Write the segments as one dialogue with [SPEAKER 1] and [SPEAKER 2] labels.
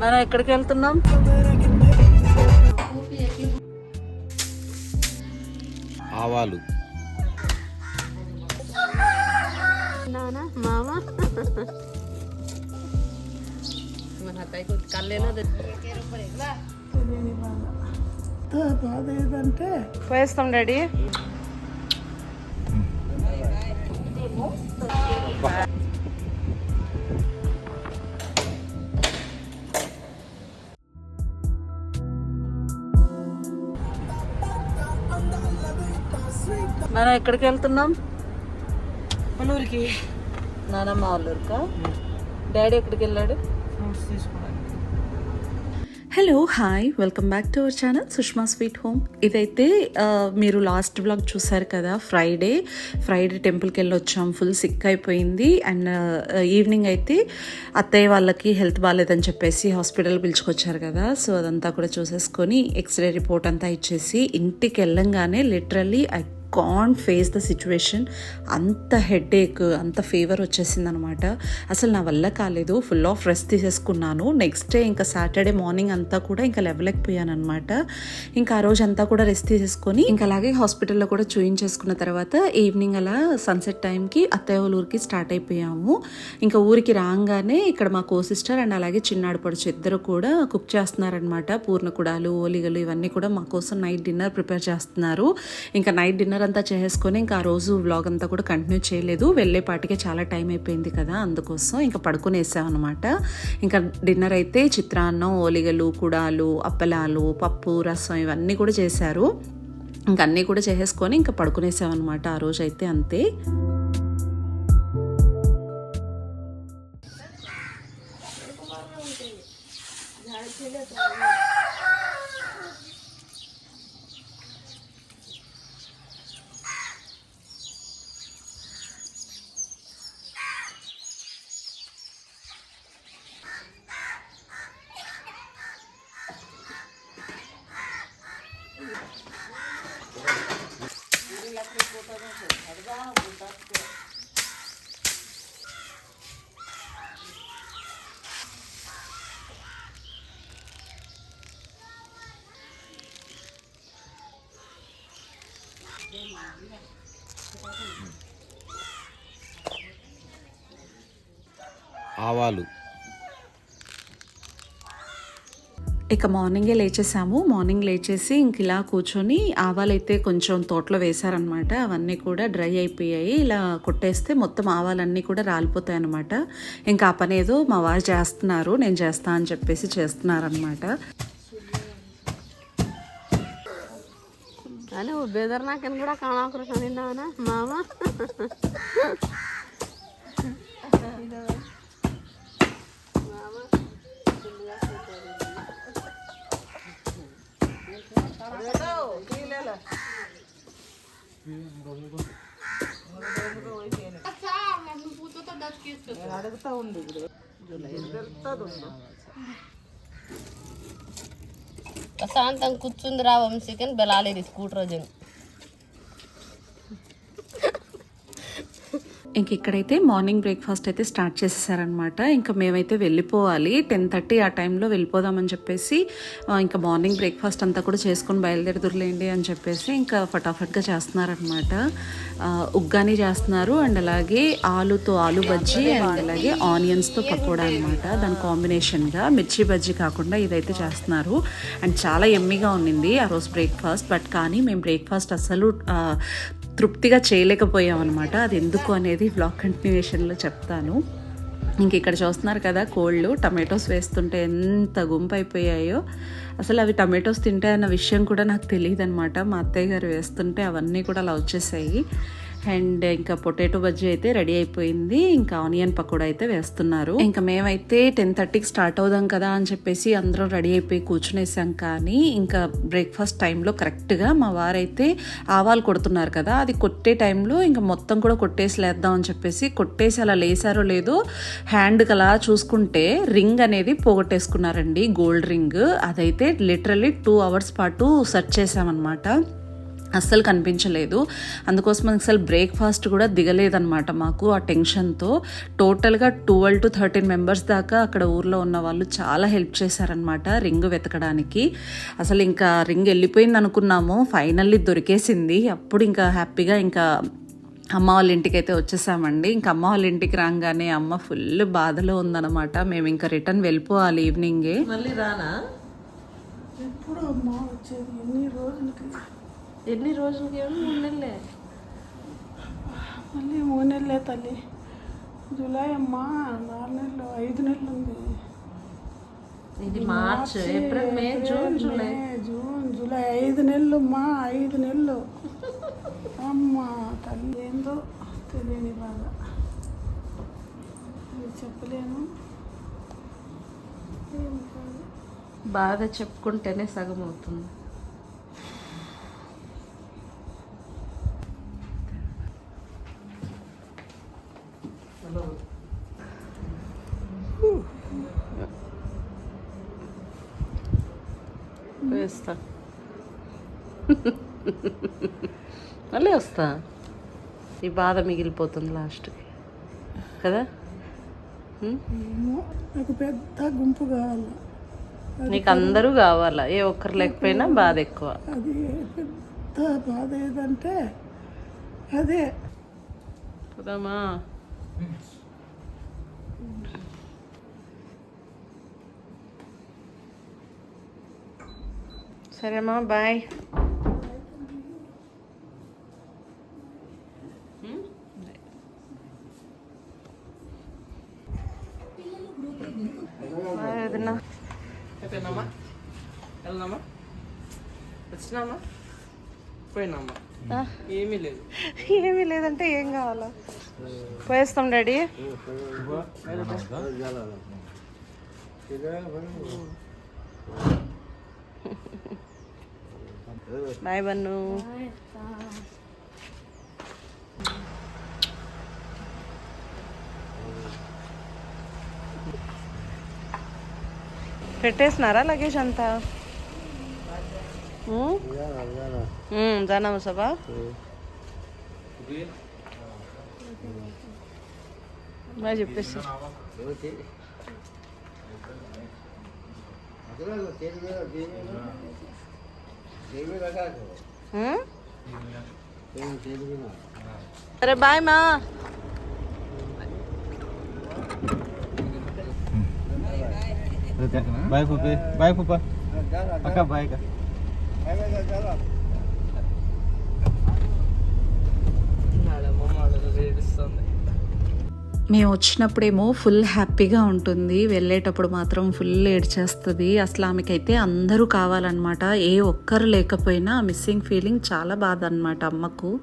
[SPEAKER 1] మనం ఎక్కడికి వెళ్తున్నాం?
[SPEAKER 2] ఆవాలు.
[SPEAKER 1] నానా మామ
[SPEAKER 3] బాధ ఏదంటే
[SPEAKER 1] పోయేస్తాం డాడీ. మనం ఎక్కడికి వెళ్తున్నాం?
[SPEAKER 3] మన ఊరికి.
[SPEAKER 1] నానమ్మ వాళ్ళూరుకా డాడీ ఎక్కడికి వెళ్ళాడు?
[SPEAKER 3] ఫ్రూట్స్ తీసుకోవడానికి
[SPEAKER 4] hello hi welcome back to our channel Sushma sweet home ఇదైతే మీరు లాస్ట్ బ్లాగ్ చూసారు కదా ఫ్రైడే ఫ్రైడే టెంపుల్కి వెళ్ళి వచ్చాం ఫుల్ సిక్ అయిపోయింది అండ్ ఈవినింగ్ అయితే అత్తయ్య వాళ్ళకి హెల్త్ బాగాలేదని చెప్పేసి హాస్పిటల్ పిలుచుకొచ్చారు కదా. సో అదంతా కూడా చూసేసుకొని ఎక్స్రే రిపోర్ట్ అంతా ఇచ్చేసి ఇంటికి వెళ్ళంగానే literally I can face the situation అంత హెడేక్ అంత ఫీవర్ వచ్చేసింది అనమాట అసలు నా వల్ల కాలేదు. ఫుల్ ఆఫ్ రెస్ట్ తీసేసుకున్నాను. నెక్స్ట్ డే ఇంకా సాటర్డే మార్నింగ్ అంతా కూడా ఇంకా లేవలేకపోయాను అనమాట ఇంకా ఆ రోజు అంతా కూడా రెస్ట్ తీసేసుకొని ఇంకా అలాగే హాస్పిటల్లో కూడా చూయించేసుకున్న తర్వాత ఈవినింగ్ అలా సన్సెట్ టైంకి అత్తయ్య ఊరికి స్టార్ట్ అయిపోయాము. ఇంకా ఊరికి రాగానే ఇక్కడ మా కో సిస్టర్ అండ్ అలాగే చిన్నాడు పొడుచు ఇద్దరు కూడా కుక్ చేస్తున్నారనమాట. పూర్ణకుడాలు ఓలిగలు ఇవన్నీ కూడా మా కోసం నైట్ డిన్నర్ ప్రిపేర్ చేస్తున్నారు. ఇంకా నైట్ డిన్నర్ అంతా చేసుకొని ఇంకా ఆ రోజు వ్లాగ్ అంతా కూడా కంటిన్యూ చేయలేదు. వెళ్ళేపాటికే చాలా టైం అయిపోయింది కదా అందుకోసం ఇంకా పడుకునేసామన్నమాట. ఇంకా డిన్నర్ అయితే చిత్రాన్నం ఓలిగలు కుడాలు అప్పలాలు పప్పు రసం ఇవన్నీ కూడా చేశారు. ఇంకా అన్నీ కూడా చేసేసుకొని ఇంకా పడుకునేసామన్నమాట ఆ రోజు అయితే అంతే.
[SPEAKER 2] ఆవాలు.
[SPEAKER 4] ఇక మార్నింగే లేచేసాము. మార్నింగ్ లేచేసి ఇంక ఇలా కూర్చొని ఆవాలైతే కొంచెం తోటలో వేశారనమాట అవన్నీ కూడా డ్రై అయిపోయాయి. ఇలా కొట్టేస్తే మొత్తం ఆవాలన్నీ కూడా రాలిపోతాయి అనమాట ఇంకా ఆ పనేదో మా వారు చేస్తున్నారు. నేను చేస్తా అని చెప్పేసి చేస్తున్నారనమాట
[SPEAKER 1] అని బెదర్ నాకని కూడా కాణాకురు కనిందానా మామ
[SPEAKER 3] అడుగుతా ఉంది ఇప్పుడు
[SPEAKER 5] ప్రశాంతం కూర్చుందిరా వంశీకని బెలాలేదు స్కూటర్ రోజుని
[SPEAKER 4] ఇంక ఇక్కడైతే మార్నింగ్ బ్రేక్ఫాస్ట్ అయితే స్టార్ట్ చేసేసారనమాట ఇంకా మేమైతే వెళ్ళిపోవాలి. టెన్ థర్టీ ఆ టైంలో వెళ్ళిపోదామని చెప్పేసి ఇంకా మార్నింగ్ బ్రేక్ఫాస్ట్ అంతా కూడా చేసుకొని బయలుదేరుదురులేండి అని చెప్పేసి ఇంకా ఫటాఫట్గా చేస్తున్నారనమాట ఉగ్గాని చేస్తున్నారు. అండ్ అలాగే ఆలుతో ఆలు బజ్జీ అండ్ అలాగే ఆనియన్స్తో పకోడా అనమాట దాని కాంబినేషన్గా మిర్చి బజ్జీ కాకుండా ఇదైతే చేస్తున్నారు. అండ్ చాలా ఎమ్మిగా ఉన్నింది ఆ రోజు బ్రేక్ఫాస్ట్. బట్ కానీ మేము బ్రేక్ఫాస్ట్ అసలు తృప్తిగా చేయలేకపోయామన్నమాట అది ఎందుకు అనేది బ్లాగ్ కంటిన్యూషన్లో చెప్తాను. ఇంక ఇక్కడ చూస్తున్నారు కదా కోళ్ళు టమాటోస్ వేస్తుంటే ఎంత గుంపు అయిపోయాయో అసలు అవి టమాటోస్ తింటాయన్న విషయం కూడా నాకు తెలియదు అనమాట మా అత్తయ్య గారు వేస్తుంటే అవన్నీ కూడా అలా వచ్చేసాయి అండ్ ఇంకా పొటాటో బజ్జీ అయితే రెడీ అయిపోయింది. ఇంకా ఆనియన్ పకోడా అయితే వేస్తున్నారు. ఇంకా మేమైతే టెన్ థర్టీకి స్టార్ట్ అవుదాం కదా అని చెప్పేసి అందరం రెడీ అయిపోయి కూర్చునేసాం కానీ ఇంకా బ్రేక్ఫాస్ట్ టైంలో కరెక్ట్గా మా వారైతే ఆవాలు కొడుతున్నారు కదా అది కొట్టే టైంలో ఇంకా మొత్తం కూడా కొట్టేసి లేద్దాం అని చెప్పేసి కొట్టేసి అలా లేసారో లేదో హ్యాండ్కి అలా చూసుకుంటే రింగ్ అనేది పోగొట్టేసుకున్నారండి గోల్డ్ రింగ్. అదైతే లిటరలీ టూ అవర్స్ పాటు సెర్చ్ చేసామన్నమాట అస్సలు కనిపించలేదు. అందుకోసం అసలు బ్రేక్ఫాస్ట్ కూడా దిగలేదన్నమాట మాకు ఆ టెన్షన్తో టోటల్గా ట్వెల్వ్ టు థర్టీన్ మెంబర్స్ దాకా అక్కడ ఊర్లో ఉన్న వాళ్ళు చాలా హెల్ప్ చేశారనమాట రింగ్ వెతకడానికి. అసలు ఇంకా రింగ్ వెళ్ళిపోయింది అనుకున్నాము. ఫైనల్లీ దొరికేసింది. అప్పుడు ఇంకా హ్యాపీగా ఇంకా అమ్మ వాళ్ళ ఇంటికి అయితే వచ్చేసామండి. ఇంకా అమ్మ వాళ్ళ ఇంటికి రాగానే అమ్మ ఫుల్ బాధలో ఉందన్నమాట. మేము ఇంకా రిటర్న్ వెళ్ళిపోవాలి ఈవినింగే
[SPEAKER 1] మళ్ళీ రానా?
[SPEAKER 3] ఎప్పుడు అమ్మా వచ్చేది? ఎన్ని రోజులకి?
[SPEAKER 1] ఎన్ని రోజులకి ఏమో మూడు నెలలే.
[SPEAKER 3] మళ్ళీ మూడు నెలలే తల్లి. జూలై అమ్మా నాలుగు నెలలు ఐదు నెలలు ఉంది.
[SPEAKER 1] ఇది March April May June
[SPEAKER 3] July. June July ఐదు నెలలు అమ్మా ఐదు నెలలు. అమ్మా తల్లి. ఏందో తెలియని బాధ. ఇది చెప్పలేను.
[SPEAKER 1] బాధ చెప్పుకుంటేనే సగం అవుతుంది. వేస్తా మళ్ళీ వస్తా. ఈ బాధ మిగిలిపోతుంది లాస్ట్కి కదా?
[SPEAKER 3] నాకు పెద్ద గుంపు కావాలి.
[SPEAKER 1] నీకు అందరూ కావాలా? ఏ ఒక్కరు లేకపోయినా బాధ ఎక్కువ.
[SPEAKER 3] అది పెద్ద బాధ ఏదంటే అదే.
[SPEAKER 1] పోదామా సరేమ్మా బాయ్
[SPEAKER 3] వెళ్దామా వచ్చినామా పోయినామా ఏమీ లేదు.
[SPEAKER 1] ఏమీ లేదంటే ఏం కావాలా? పోయేస్తాం డాడీ. Bye bun. పెట్టేసినారా లగేజ్ అంతా? ఉమ్? జానా సభా బాగా చెప్పేసి. ఉమ్? సరే బాయ్ మా
[SPEAKER 6] బాయ్ పుప్పి బాయ్ పుప్ప అక్క బాయ్
[SPEAKER 4] మేము వచ్చినప్పుడేమో ఫుల్ హ్యాపీగా ఉంటుంది. వెళ్ళేటప్పుడు మాత్రం ఫుల్ ఏడ్చేస్తుంది. అసలు ఆమెకైతే అందరూ కావాలన్నమాట. ఏ ఒక్కరు లేకపోయినా మిస్సింగ్ ఫీలింగ్ చాలా బాధ అనమాట అమ్మకు.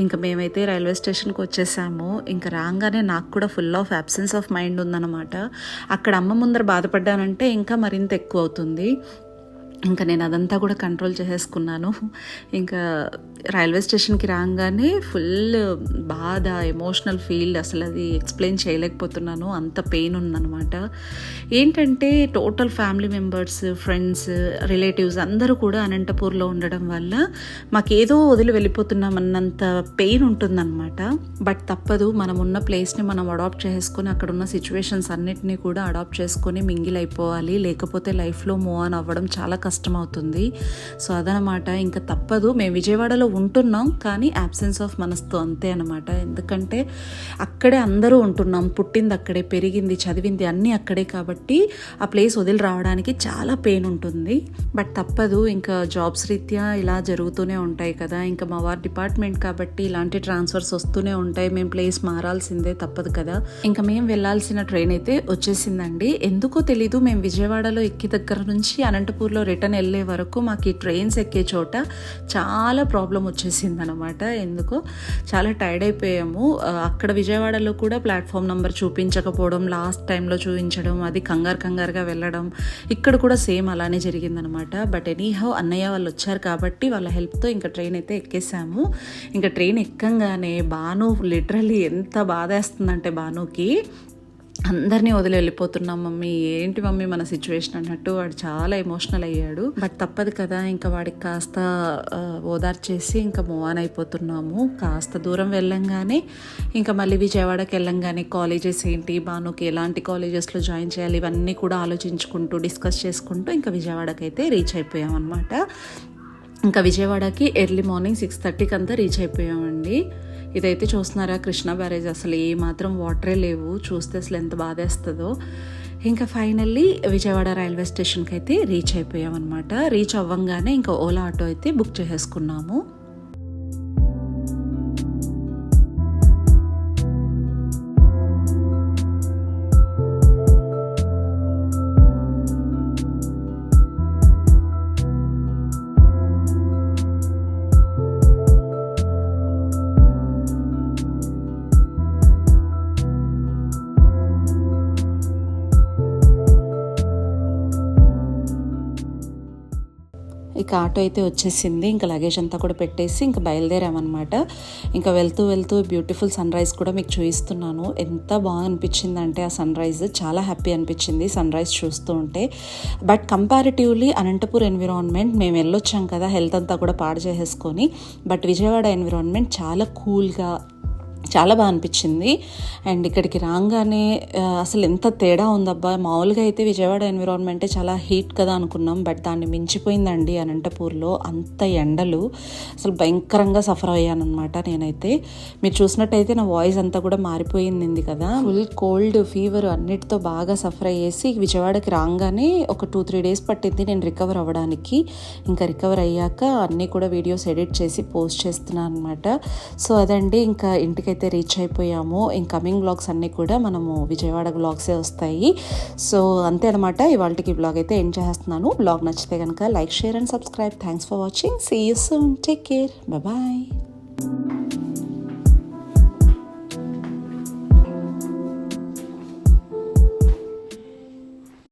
[SPEAKER 4] ఇంకా మేమైతే రైల్వే స్టేషన్కి వచ్చేసాము. ఇంకా రాగానే నాకు కూడా full of absence of mind ఉందన్నమాట. అక్కడ అమ్మ ముందర బాధపడ్డానంటే ఇంకా మరింత ఎక్కువ అవుతుంది ఇంకా నేను అదంతా కూడా కంట్రోల్ చేసేసుకున్నాను. ఇంకా రైల్వే స్టేషన్కి రాగానే ఫుల్ బాధ ఎమోషనల్ ఫీల్ అసలు అది ఎక్స్ప్లెయిన్ చేయలేకపోతున్నాను. అంత పెయిన్ ఉందన్నమాట. ఏంటంటే total family members friends relatives అందరూ కూడా అనంతపూర్లో ఉండడం వల్ల మాకేదో వదిలి వెళ్ళిపోతున్నామన్నంత పెయిన్ ఉంటుందన్నమాట. బట్ తప్పదు మనం ఉన్న ప్లేస్ని మనం అడాప్ట్ చేసుకొని అక్కడ ఉన్న సిచ్యువేషన్స్ అన్నిటినీ కూడా అడాప్ట్ చేసుకొని మింగిల్ అయిపోవాలి లేకపోతే లైఫ్లో మూవ్ ఆన్ అవ్వడం చాలా కష్టం అవుతుంది సో అదనమాట. ఇంకా తప్పదు. మేము విజయవాడలో ఉంటున్నాం కానీ యాబ్సెన్స్ ఆఫ్ మనస్తో అంతే అనమాట ఎందుకంటే అక్కడే అందరూ ఉంటున్నాం. పుట్టింది అక్కడే పెరిగింది చదివింది అన్నీ అక్కడే కాబట్టి ఆ ప్లేస్ వదిలి రావడానికి చాలా పెయిన్ ఉంటుంది. బట్ తప్పదు ఇంకా జాబ్స్ రీత్యా ఇలా జరుగుతూనే ఉంటాయి కదా. ఇంకా మా వారి డిపార్ట్మెంట్ కాబట్టి ఇలాంటి ట్రాన్స్ఫర్స్ వస్తూనే ఉంటాయి. మేము ప్లేస్ మారాల్సిందే తప్పదు కదా. ఇంకా మేము వెళ్ళాల్సిన ట్రైన్ అయితే వచ్చేసిందండి. ఎందుకో తెలీదు మేము విజయవాడలో ఎక్కి దగ్గర నుంచి అనంతపూర్లో రిటర్న్ వెళ్ళే వరకు మాకు ఈ ట్రైన్స్ ఎక్కే చోట చాలా ప్రాబ్లం వచ్చేసింది అనమాట ఎందుకో చాలా టైర్డ్ అయిపోయాము. అక్కడ విజయవాడలో కూడా ప్లాట్ఫామ్ నెంబర్ చూపించకపోవడం లాస్ట్ టైంలో చూపించడం అది కంగారు కంగారుగా వెళ్ళడం ఇక్కడ కూడా సేమ్ అలానే జరిగిందనమాట. బట్ ఎనీహౌ అన్నయ్య వాళ్ళు వచ్చారు కాబట్టి వాళ్ళ హెల్ప్తో ఇంకా ట్రైన్ అయితే ఎక్కేసాము. ఇంకా ట్రైన్ ఎక్కంగానే బాను లిటరలీ ఎంత బాధేస్తుందంటే బానుకి అందరినీ వదిలి వెళ్ళిపోతున్నాం మమ్మీ. ఏంటి మమ్మీ మన సిచ్యువేషన్ అన్నట్టు వాడు చాలా ఎమోషనల్ అయ్యాడు. బట్ తప్పదు కదా ఇంకా వాడికి కాస్త ఓదార్చేసి ఇంకా మూవ్ ఆన్ అయిపోతున్నాము. కాస్త దూరం వెళ్ళంగానే ఇంకా మళ్ళీ విజయవాడకి వెళ్ళంగానే కాలేజెస్ ఏంటి బానుకి ఎలాంటి కాలేజెస్లో జాయిన్ చేయాలి ఇవన్నీ కూడా ఆలోచించుకుంటూ డిస్కస్ చేసుకుంటూ ఇంకా విజయవాడకి అయితే రీచ్ అయిపోయాం అనమాట ఇంకా విజయవాడకి ఎర్లీ మార్నింగ్ సిక్స్ థర్టీకి అంతా రీచ్ అయిపోయామండి. ఇదైతే చూస్తున్నారా కృష్ణా బ్యారేజ్ అసలు ఏమాత్రం వాటరే లేవు. చూస్తే అసలు ఎంత బాధేస్తుందో. ఇంకా ఫైనల్లీ విజయవాడ రైల్వే స్టేషన్కి అయితే రీచ్ అయిపోయాం అనమాట రీచ్ అవ్వంగానే ఇంకా ఓలా ఆటో అయితే బుక్ చేసేసుకున్నాము. ఆటో అయితే వచ్చేసింది. ఇంకా లగేజ్ అంతా కూడా పెట్టేసి ఇంకా బయలుదేరామన్నమాట. ఇంకా వెళ్తూ వెళ్తూ బ్యూటిఫుల్ సన్ రైజ్ కూడా మీకు చూపిస్తున్నాను ఎంత బాగా అనిపించింది అంటే ఆ సన్ రైజ్ చాలా హ్యాపీ అనిపించింది సన్ రైజ్ చూస్తూ ఉంటే. బట్ కంపారిటివ్లీ అనంతపూర్ ఎన్విరాన్మెంట్ మేము వెళ్ళొచ్చాం కదా హెల్త్ అంతా కూడా పాడు చేసేసుకొని. బట్ విజయవాడ ఎన్విరాన్మెంట్ చాలా కూల్గా చాలా బాగా అనిపించింది. అండ్ ఇక్కడికి రాగానే అసలు ఎంత తేడా ఉందబ్బా. మామూలుగా అయితే విజయవాడ ఎన్విరాన్మెంటే చాలా హీట్ కదా అనుకున్నాం. బట్ దాన్ని మించిపోయిందండి అనంతపూర్లో అంత ఎండలు. అసలు భయంకరంగా సఫర్ అయ్యానమాట నేనైతే. మీరు చూసినట్టయితే నా వాయిస్ అంతా కూడా మారిపోయింది కదా. ఫుల్ కోల్డ్ ఫీవర్ అన్నిటితో బాగా సఫర్ అయ్యేసి విజయవాడకి రాగానే ఒక టూ త్రీ డేస్ పట్టింది నేను రికవర్ అవ్వడానికి. ఇంకా రికవర్ అయ్యాక అన్నీ కూడా వీడియోస్ ఎడిట్ చేసి పోస్ట్ చేస్తున్నాను అనమాట సో అదండి. ఇంకా ఇంటికి అయితే రీచ్ అయిపోయామో ఇన్ కమింగ్ బ్లాగ్స్ అన్నీ కూడా మనము విజయవాడ బ్లాగ్సే వస్తాయి. సో అంతే అనమాట ఇవాళకి బ్లాగ్ అయితే ఎండ్ చేస్తున్నాను. బ్లాగ్ నచ్చితే కనుక like share and subscribe thanks for watching see you soon take care bye